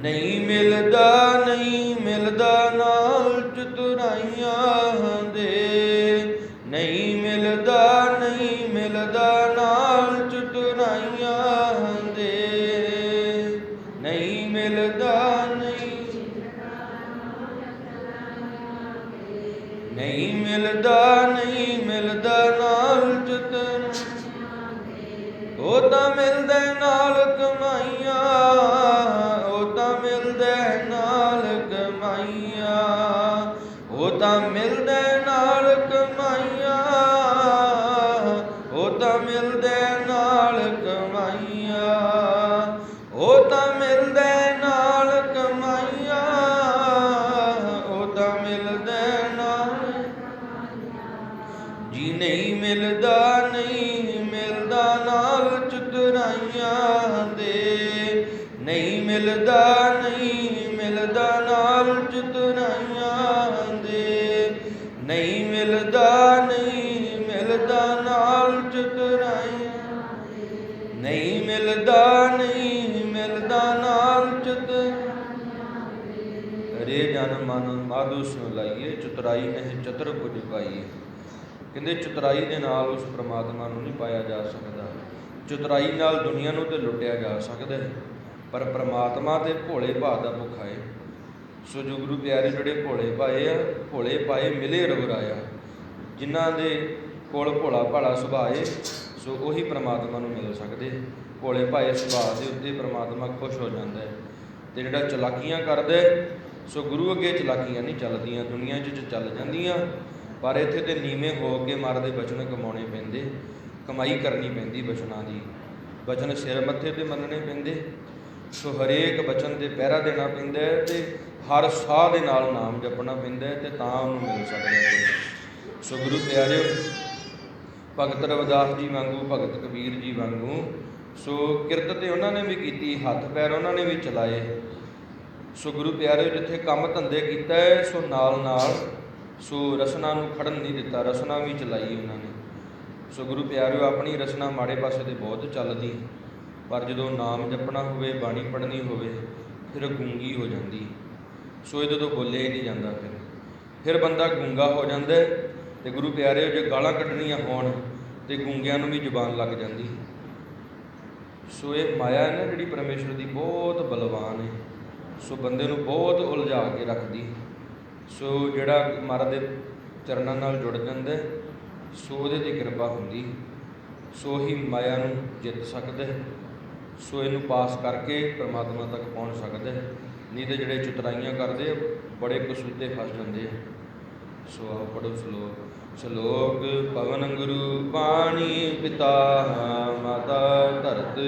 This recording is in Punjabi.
ਨਹੀਂ ਮਿਲਦਾ ਨਹੀਂ ਮਿਲਦਾ ਨਾਲ ਚਤੁਰਾਈਆਂ ਦੇ। ਨਹੀਂ ਮਿਲਦਾ ਨਹੀਂ ਮਿਲਦਾ ਨਾਲ ਚਤੁਰਾਈਆਂ ਦੇ। ਨਹੀਂ ਮਿਲਦਾ, ਨਹੀਂ ਨਹੀਂ ਮਿਲਦਾ ਨਹੀਂ ਮਿਲਦਾ ਨਾਲ ਚਤਨ ਉਹ ਤਾਂ ਮਿਲਦਾ ਨਾਲ ਕਮਾਈਆਂ ਕਮਾਈਆਂ, ਉਹ ਤਾਂ ਮਿਲਦਾ ਨਾਲ ਕਮਾਈਆਂ, ਉਹ ਤਾਂ ਮਿਲਦਾ ਨਾਲ ਕਮਾਈਆਂ, ਉਹ ਤਾਂ ਮਿਲਦਾ ਨਾਲ ਕਮਾਈਆਂ, ਉਹ ਤਾਂ ਮਿਲਦਾ ਨਾਲ ਜੀ ਨਹੀਂ ਮਿਲਦਾ ਨਹੀਂ ਮਿਲਦਾ ਨਾਲ ਚਤੁਰਾਈਆਂ ਦੇ, ਨਹੀਂ ਮਿਲਦਾ ਨਹੀਂ ਮਿਲਦਾ ਚਤੁਰਾਈਆਂ ਦੇ ਨਹੀਂ ਮਿਲਦਾ ਨਹੀਂ ਮਿਲਦਾ ਨਾਲ ਚਤੁਰਾਈਆਂ ਨਹੀਂ ਮਿਲਦਾ ਨਹੀਂ ਮਿਲਦਾ ਨਾਲ ਚਤੁਰਾਈਆਂ ਰੇ ਜਨ ਮਨ ਮਾਧੂ ਸੁ ਲਾਈਏ, ਚਤੁਰਾਈ ਨਹੀਂ ਚਤੁਰ ਕੁਝ ਪਾਈਏ। ਕਹਿੰਦੇ ਚਤੁਰਾਈ ਦੇ ਨਾਲ ਉਸ ਪ੍ਰਮਾਤਮਾ ਨੂੰ ਨਹੀਂ ਪਾਇਆ ਜਾ ਸਕਦਾ। ਚਤੁਰਾਈ ਨਾਲ ਦੁਨੀਆ ਨੂੰ ਤੇ ਲੁੱਟਿਆ ਜਾ ਸਕਦਾ ਹੈ। ਪਰ ਪ੍ਰਮਾਤਮਾ ਤੇ ਭੋਲੇ ਭਾਅ ਦਾ ਭੁੱਖਾ ਹੈ ਸੋ ਜੋ ਗੁਰੂ ਪਿਆਰੇ ਜਿਹੜੇ ਭੋਲੇ ਭਾਏ ਆ, ਭੋਲੇ ਪਾਏ ਮਿਲੇ ਰਘੁਰਾਇਆ ਜਿਨ੍ਹਾਂ ਦੇ ਕੋਲ ਭੋਲਾ ਭਾਲਾ ਸੁਭਾਅ ਹੈ ਸੋ ਉਹੀ ਪ੍ਰਮਾਤਮਾ ਨੂੰ ਮਿਲ ਸਕਦੇ। ਭੋਲੇ ਭਾਏ ਸੁਭਾਅ ਦੇ ਉੱਤੇ ਪ੍ਰਮਾਤਮਾ ਖੁਸ਼ ਹੋ ਜਾਂਦਾ ਹੈ ਤੇ ਜਿਹੜਾ ਚਲਾਕੀਆਂ ਕਰਦਾ ਸੋ ਗੁਰੂ ਅੱਗੇ ਚਲਾਕੀਆਂ ਨਹੀਂ ਚੱਲਦੀਆਂ, ਦੁਨੀਆ 'ਚ ਚੱਲ ਜਾਂਦੀਆਂ। ਪਰ ਇੱਥੇ ਤੇ ਨੀਵੇਂ ਹੋ ਕੇ ਮਰਦੇ ਬਚਨ ਕਮਾਉਣੇ ਪੈਂਦੇ, ਕਮਾਈ ਕਰਨੀ ਪੈਂਦੀ ਬਚਨਾਂ ਦੀ। ਬਚਨ ਸਿਰ ਮੱਥੇ ਤੇ ਮੰਨਣੇ ਪੈਂਦੇ ਸੋ ਹਰੇਕ ਬਚਨ ਤੇ ਪਹਿਰਾ ਦੇਣਾ ਪੈਂਦਾ ਹੈ ਤੇ ਹਰ ਸਾਹ ਦੇ ਨਾਲ ਨਾਮ ਜਪਣਾ ਪੈਂਦਾ ਹੈ ਤੇ ਤਾਂ ਉਹਨੂੰ ਮਿਲ ਸਕਦਾ ਹੈ ਸੋ ਗੁਰੂ ਪਿਆਰਿਓ, ਭਗਤ ਰਵਿਦਾਸ ਜੀ ਵਾਂਗੂ, ਭਗਤ ਕਬੀਰ ਜੀ ਵਾਂਗੂ, ਸੋ ਕਿਰਤ ਤੇ ਉਹਨਾਂ ਨੇ ਵੀ ਕੀਤੀ, ਹੱਥ ਪੈਰ ਉਹਨਾਂ ਨੇ ਵੀ ਚਲਾਏ। ਸੋ ਗੁਰੂ ਪਿਆਰਿਓ, ਜਿੱਥੇ ਕੰਮ ਧੰਦੇ ਕੀਤਾ ਹੈ, ਸੋ ਨਾਲ ਨਾਲ ਸੋ ਰਸਨਾ ਨੂੰ ਖੜਨ ਨਹੀਂ ਦਿੱਤਾ, ਰਸਨਾ ਵੀ ਚਲਾਈ ਉਹਨਾਂ ਨੇ। ਸੋ ਗੁਰੂ ਪਿਆਰਿਓ, ਆਪਣੀ ਰਸਨਾ ਮਾੜੇ ਪਾਸੇ ਤੇ ਬਹੁਤ ਚੱਲਦੀ। ਪਰ ਜਦੋਂ ਨਾਮ ਜਪਣਾ ਹੋਵੇ, ਬਾਣੀ ਪੜ੍ਹਨੀ ਹੋਵੇ, ਫਿਰ ਗੂੰਗੀ ਹੋ ਜਾਂਦੀ। ਸੋ ਇਹਦੇ ਤੋਂ ਬੋਲਿਆ ਹੀ ਨਹੀਂ ਜਾਂਦਾ ਫਿਰ। ਫਿਰ ਬੰਦਾ ਗੂੰਗਾ ਹੋ ਜਾਂਦਾ ਹੈ ਤੇ ਗੁਰੂ ਪਿਆਰਿਓ ਜੇ ਗਾਲਾਂ ਕੱਢਣੀਆਂ ਹੋਣ ਤੇ ਗੂੰਗਿਆਂ ਨੂੰ ਵੀ ਜ਼ੁਬਾਨ ਲੱਗ ਜਾਂਦੀ। ਸੋ ਇਹ ਮਾਇਆ ਹੈ ਨਾ ਜਿਹੜੀ ਪਰਮੇਸ਼ਰ ਦੀ ਬਹੁਤ ਬਲਵਾਨ ਹੈ। ਸੋ ਬੰਦੇ ਨੂੰ ਬਹੁਤ ਉਲਝਾ ਕੇ ਰੱਖਦੀ। ਸੋ ਜਿਹੜਾ ਮਹਾਰਾਜ ਦੇ ਚਰਨਾਂ ਨਾਲ ਜੁੜ ਜਾਂਦਾ ਸੋ ਉਹਦੇ ਤੇ ਕਿਰਪਾ ਹੁੰਦੀ। ਸੋ ਹੀ ਮਾਇਆ ਨੂੰ ਜਿੱਤ ਸਕਦਾ ਹੈ। ਸੋ ਇਹਨੂੰ ਪਾਸ ਕਰਕੇ ਪਰਮਾਤਮਾ ਤੱਕ ਪਹੁੰਚ ਸਕਦਾ ਹੈ। ਨਹੀਂ ਤੇ ਜਿਹੜੇ ਚਤਰਾਈਆਂ ਕਰਦੇ ਬੜੇ ਕਸੂਤੇ ਫਸ ਜਾਂਦੇ ਆ। ਸੋ ਆਓ ਪੜੋ ਸ਼ਲੋਕ। ਸ਼ਲੋਕ ਪਵਨ ਗੁਰੂ ਪਾਣੀ ਪਿਤਾ ਮਾਤਾ ਧਰਤ।